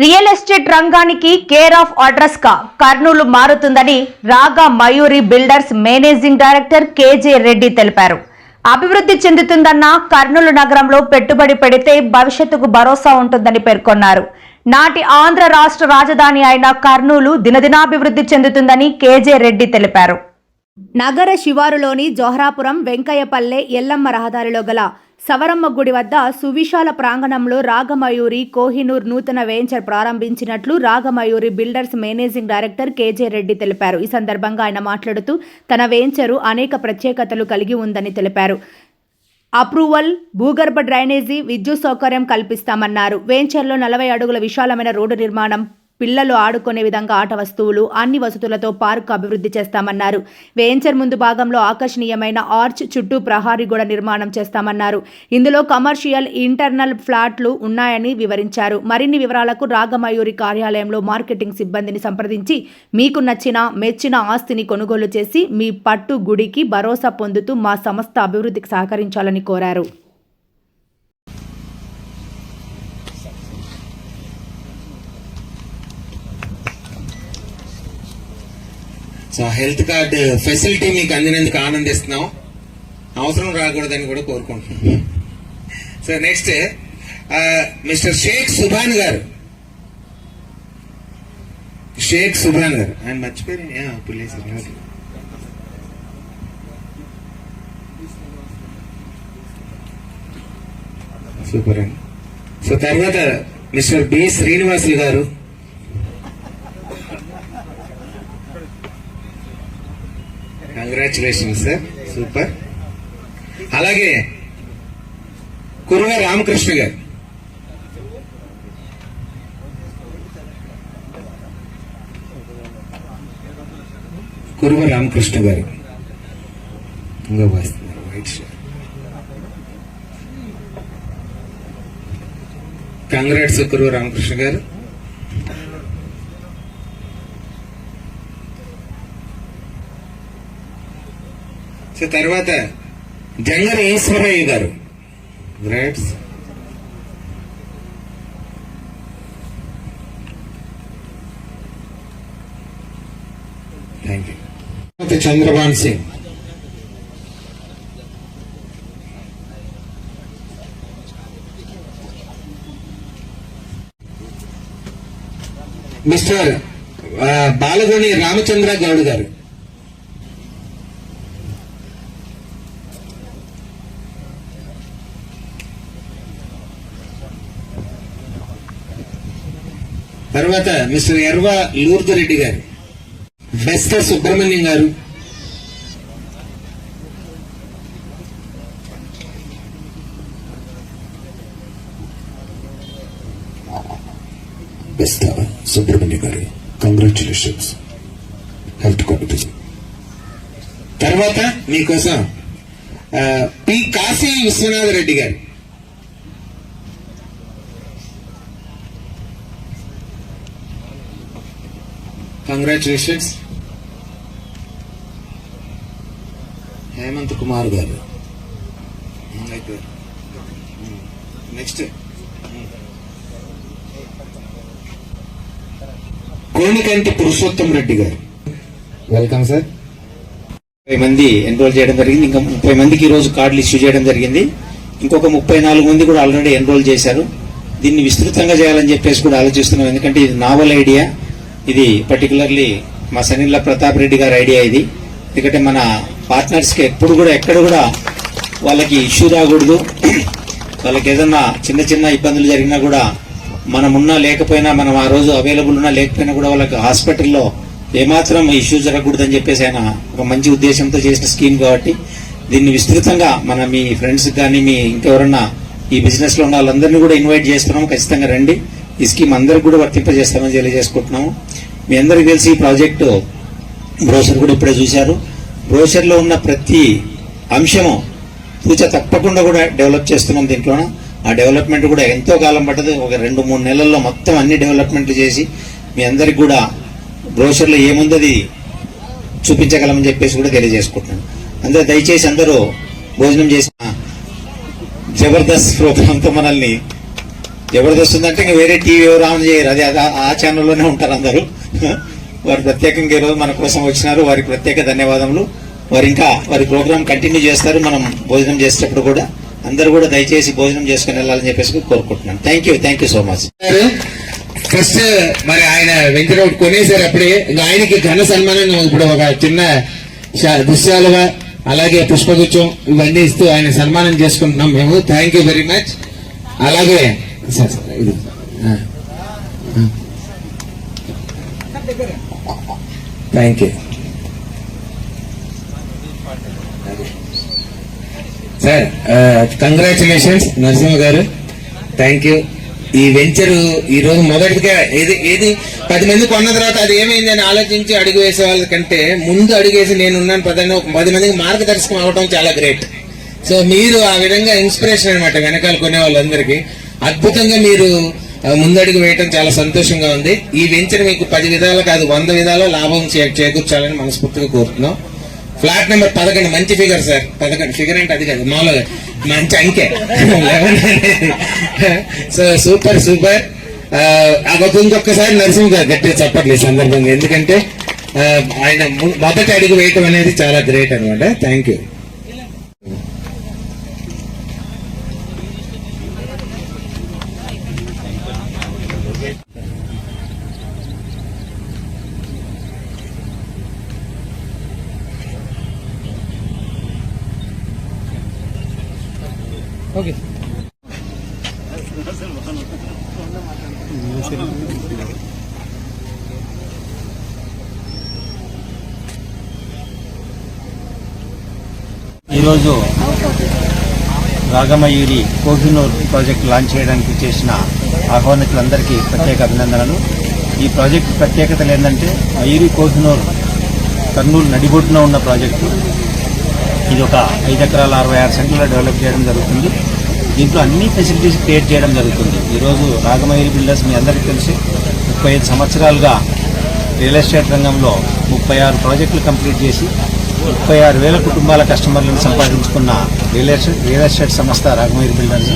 Real estate రంగానికి care of అడ్రస్గా కర్నూలు మారుతుందని Raga Mayuri builders managing director KJ Reddy తెలిపారు. అభివృద్ధి చెందుతుందన్న కర్నూలు నగరంలో పెట్టుబడి పెడితే భవిష్యత్తుకు భరోసా ఉంటుందని పేర్కొన్నారు. నాటి ఆంధ్ర రాష్ట్ర రాజధాని అయిన కర్నూలు దినదినాభివృద్ధి చెందుతుందని కేజే రెడ్డి తెలిపారు. నగర శివారులోని జోహరాపురం వెంకయ్యపల్లె ఎల్లమ్మ రహదారిలో గల సవరమ్మ గుడి వద్ద సువిశాల ప్రాంగణంలో రాగమయూరి కోహినూర్ నూతన venture ప్రారంభించినట్లు Ragamayuri builders managing director KJ Reddy తెలిపారు. ఈ సందర్భంగా ఆయన మాట్లాడుతూ తన వెంచరు అనేక ప్రత్యేకతలు కలిగి ఉందని తెలిపారు. అప్రూవల్ భూగర్భ డ్రైనేజీ విద్యుత్ సౌకర్యం కల్పిస్తామన్నారు. వెంచర్లో నలభై అడుగుల విశాలమైన రోడ్డు నిర్మాణం పిల్లలు ఆడుకునే విధంగా ఆట వస్తువులు అన్ని వసతులతో పార్క్ అభివృద్ధి చేస్తామన్నారు. వెంచర్ ముందు భాగంలో ఆకర్షణీయమైన ఆర్చ్ చుట్టూ ప్రహారీ గోడ నిర్మాణం చేస్తామన్నారు. ఇందులో కమర్షియల్ ఇంటర్నల్ ఫ్లాట్లు ఉన్నాయని వివరించారు. మరిన్ని వివరాలకు రాగమయూరి కార్యాలయంలో మార్కెటింగ్ సిబ్బందిని సంప్రదించి మీకు నచ్చిన మెచ్చిన ఆస్తిని కొనుగోలు చేసి మీ పట్టు గుడికి భరోసా పొందుతూ మా సంస్థ అభివృద్ధికి సహకరించాలని కోరారు. సో హెల్త్ కార్డ్ ఫెసిలిటీ మీకు అందినందుకు ఆనందిస్తున్నాం. అవసరం రాకూడదని కూడా కోరుకుంటున్నాం. So next mister Sheikh Subhan గారు. షేక్ సుభాన్ గారు. ఆయన మర్చిపోయారు సూపర్ అండి. సో తర్వాత మిస్టర్ బి శ్రీనివాసులు గారు. కంగ్రాచులేషన్ సార్ సూపర్ అలాగే కురువ రామకృష్ణ గారు. కురువ రామకృష్ణ గారు. ఇంకా వస్తున్నారు white shirt congrats Kuruva Ramakrishna గారు. సో తర్వాత జంగర ఈశ్వరయ్య గారు. Greets thank you Chandraban Singh. Mister ఆ, uh, బాలగోని రామచంద్ర గౌడ్ గారు. తర్వాత మిస్టర్ ఎర్వ లూర్దరెడ్డి గారు బెస్త సుబ్రహ్మణ్యం గారు. బెస్త సుబ్రహ్మణ్యం గారు కంగ్రాచులేషన్స్ హెల్త్ కమిటీ తర్వాత మీకోసం పి కాశీ విశ్వనాథ రెడ్డి గారు. కంగ్రాచులేషన్స్ హేమంత్ కుమార్ గారు. నెక్స్ట్ కోణికంటి పురుషోత్తం రెడ్డి గారు. వెల్కమ్ సార్ ముప్పై మంది ఎన్రోల్ చేయడం జరిగింది. ఇంకా ముప్పై మందికి ఈ రోజు కార్డులు ఇష్యూ చేయడం జరిగింది. ఇంకొక ముప్పై నాలుగు మంది కూడా ఆల్రెడీ ఎన్రోల్ చేశారు. దీన్ని విస్తృతంగా చేయాలని చెప్పేసి కూడా ఆలోచిస్తున్నాం. ఎందుకంటే ఇది నావల్ ఐడియా ఇది పర్టికులర్లీ మా సనిల్ల ప్రతాప్ రెడ్డి గారి ఐడియా ఇది. ఎందుకంటే మన పార్ట్నర్స్కి ఎప్పుడు కూడా ఎక్కడ కూడా వాళ్ళకి ఇష్యూ రాకూడదు. వాళ్ళకి ఏదన్నా చిన్న చిన్న ఇబ్బందులు జరిగినా కూడా మనం ఉన్నా లేకపోయినా మనం ఆ రోజు అవైలబుల్ ఉన్నా లేకపోయినా కూడా వాళ్ళకి హాస్పిటల్లో ఏమాత్రం ఇష్యూ జరగకూడదని చెప్పేసి ఆయన ఒక మంచి ఉద్దేశంతో చేసిన స్కీమ్ కాబట్టి దీన్ని విస్తృతంగా మన మీ ఫ్రెండ్స్ కానీ మీ ఇంకెవరన్నా ఈ బిజినెస్లో ఉన్న వాళ్ళందరినీ కూడా ఇన్వైట్ చేస్తున్నాము ఖచ్చితంగా రండి. ఈ స్కీమ్ అందరికి కూడా వర్తింపజేస్తామని తెలియజేసుకుంటున్నాము. మీ అందరికీ తెలిసి ఈ ప్రాజెక్టు బ్రోషర్ కూడా ఇప్పుడే చూశారు. బ్రోషర్లో ఉన్న ప్రతి అంశము తూచ తప్పకుండా కూడా డెవలప్ చేస్తున్నాం దీంట్లోన. ఆ డెవలప్మెంట్ కూడా ఎంతో కాలం పట్టదు. ఒక రెండు మూడు నెలల్లో మొత్తం అన్ని డెవలప్మెంట్లు చేసి మీ అందరికి కూడా బ్రోషర్లో ఏముందది అది చూపించగలమని చెప్పేసి కూడా తెలియజేసుకుంటున్నాను. అందరూ దయచేసి అందరూ భోజనం చేసిన జబర్దస్త్ ప్రోగ్రాంతో మనల్ని జబర్దస్త్ ఉందంటే ఇంకా వేరే టీవీ ఎవరు ఆన్ చేయరు. అది ఆ- ఛానల్లోనే ఉంటారు అందరూ. వారు ప్రత్యేకంగా ఈరోజు మన కోసం వచ్చినారు. వారికి ప్రత్యేక ధన్యవాదములు. వారు ఇంకా వారి ప్రోగ్రామ్ కంటిన్యూ చేస్తారు. మనం భోజనం చేసేటప్పుడు కూడా అందరూ కూడా దయచేసి భోజనం చేసుకుని వెళ్ళాలని చెప్పేసి కోరుకుంటున్నాను. Thank you thank you so much first మరి ఆయన వెంకటరావు కొనేసారు అప్పుడే. ఇంకా ఆయనకి ఘన సన్మానం ఇప్పుడు ఒక చిన్న దృశ్యాలుగా అలాగే పుష్పగుచ్చం ఇవన్నీ ఇస్తూ ఆయన సన్మానం చేసుకుంటున్నాం మేము. థ్యాంక్ యూ వెరీ మచ్ అలాగే సార్, సార్, ఇది. Thank you sir congratulations Narasimha గారు. థ్యాంక్ యూ ఈ వెంచర్ ఈ రోజు మొదటిగా ఏది ఏది పది మంది కొన్న తర్వాత అది ఏమైందని ఆలోచించి అడుగు వేసే వాళ్ళ కంటే ముందు అడుగేసి నేనున్నాను నేను ఉన్నాను పదని ఒక పది మందికి మార్గదర్శకం అవడం చాలా గ్రేట్ సో మీరు ఆ విధంగా ఇన్స్పిరేషన్ అనమాట వెనకాల కొనే వాళ్ళందరికీ అద్భుతంగా మీరు ముందడుగు వేయటం చాలా సంతోషంగా ఉంది. ఈ వెంచర్ మీకు పది విధాలు కాదు వంద విధాలు లాభం చేకూర్చాలని మనస్ఫూర్తిగా కోరుతున్నాం. ఫ్లాట్ నెంబర్ పదకొండు మంచి ఫిగర్ సార్. పదకొండు ఫిగర్ అంటే అది కాదు మామూలుగా మంచి అంకె. Eleven so super super. అదొక ఇంకొకసారి నరసింహ గారు గట్టిగా చెప్పట్లేదు సందర్భంగా. ఎందుకంటే ఆయన మొదటి అడుగు వేయటం అనేది చాలా గ్రేట్ అనమాట థ్యాంక్ యూ. ఈరోజు రాగమయూరి కోహినూర్ ప్రాజెక్ట్ లాంచ్ చేయడానికి చేసిన ఆహ్వానితులందరికీ ప్రత్యేక అభినందనలు. ఈ ప్రాజెక్ట్ ప్రత్యేకతలు ఏంటంటే మయూరి కోహినూర్ కర్నూలు నడిబొడ్డున ఉన్న ప్రాజెక్టు. ఇది ఒక ఐదు ఎకరాల అరవై ఆరు సెంటర్లో డెవలప్ చేయడం జరుగుతుంది. దీంట్లో అన్ని ఫెసిలిటీస్ క్రియేట్ చేయడం జరుగుతుంది. ఈరోజు రాగమయూరి బిల్డర్స్ మీ అందరికీ తెలిసి ముప్పై ఐదు సంవత్సరాలుగా రియల్ ఎస్టేట్ రంగంలో ముప్పై ఆరు ప్రాజెక్టులు కంప్లీట్ చేసి ముప్పై ఆరు వేల కుటుంబాల కస్టమర్లను సంపాదించుకున్న రియల్ ఎస్టేట్ రియల్ ఎస్టేట్ సంస్థ రాగమయూరి బిల్డర్స్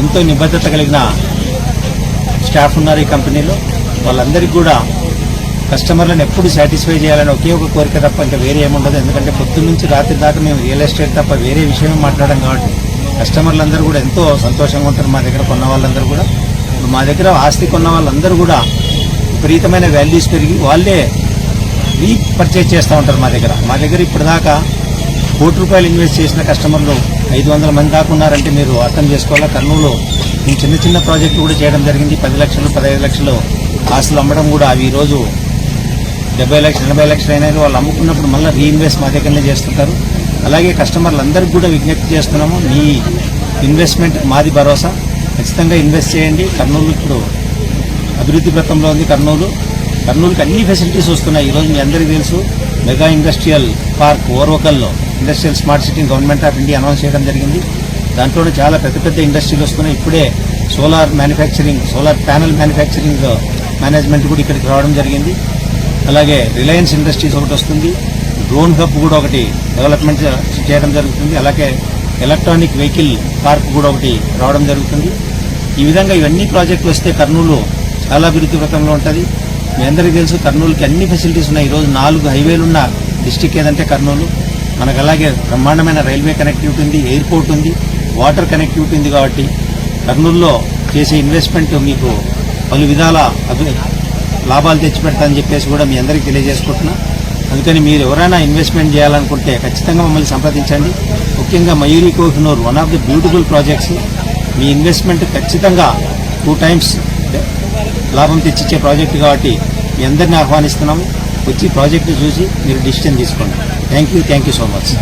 ఎంతో నిబద్ధత కలిగిన స్టాఫ్ ఉన్నారు ఈ కంపెనీలో వాళ్ళందరికీ కూడా కస్టమర్లను ఎప్పుడు సాటిస్ఫై చేయాలని ఒకే ఒక కోరిక తప్ప ఇంకా వేరే ఏముండదు. ఎందుకంటే పొద్దున్న నుంచి రాత్రి దాకా మేము రియల్ ఎస్టేట్ తప్ప వేరే విషయం మాట్లాడడం కాబట్టి కస్టమర్లందరూ కూడా ఎంతో సంతోషంగా ఉంటారు మా దగ్గర కొన్న వాళ్ళందరూ కూడా. మా దగ్గర ఆస్తి కొన్న వాళ్ళందరూ కూడా విపరీతమైన వాల్యూస్ పెరిగి వాళ్ళే రీ పర్చేజ్ చేస్తూ ఉంటారు మా దగ్గర. మా దగ్గర ఇప్పటిదాకా కోటి రూపాయలు ఇన్వెస్ట్ చేసిన కస్టమర్లు ఐదు వందల మంది దాకా ఉన్నారంటే మీరు అర్థం చేసుకోవాలా? కర్నూలు మేము చిన్న చిన్న ప్రాజెక్టులు కూడా చేయడం జరిగింది. పది లక్షలు పదహైదు లక్షలు ఆస్తులు అమ్మడం కూడా అవి ఈరోజు డెబ్బై లక్షలు ఎనభై లక్షలు అయినా వాళ్ళు అమ్ముకున్నప్పుడు మళ్ళీ రీఇన్వెస్ట్ మా దగ్గరనే చేస్తుంటారు. అలాగే కస్టమర్లందరికీ కూడా విజ్ఞప్తి చేస్తున్నాము మీ ఇన్వెస్ట్మెంట్ మాది భరోసా. ఖచ్చితంగా ఇన్వెస్ట్ చేయండి. కర్నూలు ఇప్పుడు అభివృద్ధి పథంలో ఉంది కర్నూలు. కర్నూలుకి అన్ని ఫెసిలిటీస్ వస్తున్నాయి. ఈరోజు మీ అందరికీ తెలుసు mega industrial park ఓర్వకల్లో industrial smart city government of India announce చేయడం జరిగింది. దాంట్లో చాలా పెద్ద పెద్ద ఇండస్ట్రీలు వస్తున్నాయి. ఇప్పుడే solar manufacturing solar panel manufacturing management కూడా ఇక్కడికి రావడం జరిగింది. అలాగే రిలయన్స్ ఇండస్ట్రీస్ ఒకటి వస్తుంది. డ్రోన్ హబ్ కూడా ఒకటి డెవలప్మెంట్ చేయడం జరుగుతుంది. అలాగే ఎలక్ట్రానిక్ వెహికల్ పార్క్ కూడా ఒకటి రావడం జరుగుతుంది. ఈ విధంగా ఇవన్నీ ప్రాజెక్టులు వస్తే కర్నూలు చాలా అభివృద్ధి పథంలో ఉంటుంది. మీ అందరికీ తెలుసు కర్నూలుకి అన్ని ఫెసిలిటీస్ ఉన్నాయి. ఈరోజు నాలుగు హైవేలు ఉన్న డిస్టిక్ ఏదంటే కర్నూలు. మనకు అలాగే బ్రహ్మాండమైన రైల్వే కనెక్టివిటీ ఉంది ఎయిర్పోర్ట్ ఉంది వాటర్ కనెక్టివిటీ ఉంది కాబట్టి కర్నూలులో చేసే ఇన్వెస్ట్మెంట్ మీకు పలు విధాల లాభాలు లాభాలు తెచ్చిపెడతానని చెప్పేసి కూడా మీ అందరికీ తెలియజేసుకుంటున్నా. అందుకని మీరు ఎవరైనా ఇన్వెస్ట్మెంట్ చేయాలనుకుంటే ఖచ్చితంగా మమ్మల్ని సంప్రదించండి. ముఖ్యంగా Mayuri Kohinoor one of the beautiful projects me investment ఖచ్చితంగా టూ టైమ్స్ లాభం తెచ్చిచ్చే ప్రాజెక్ట్ కాబట్టి మీ అందరిని ఆహ్వానిస్తున్నాము వచ్చి ప్రాజెక్టు చూసి మీరు డిసిషన్ తీసుకోండి. Thank you thank you so much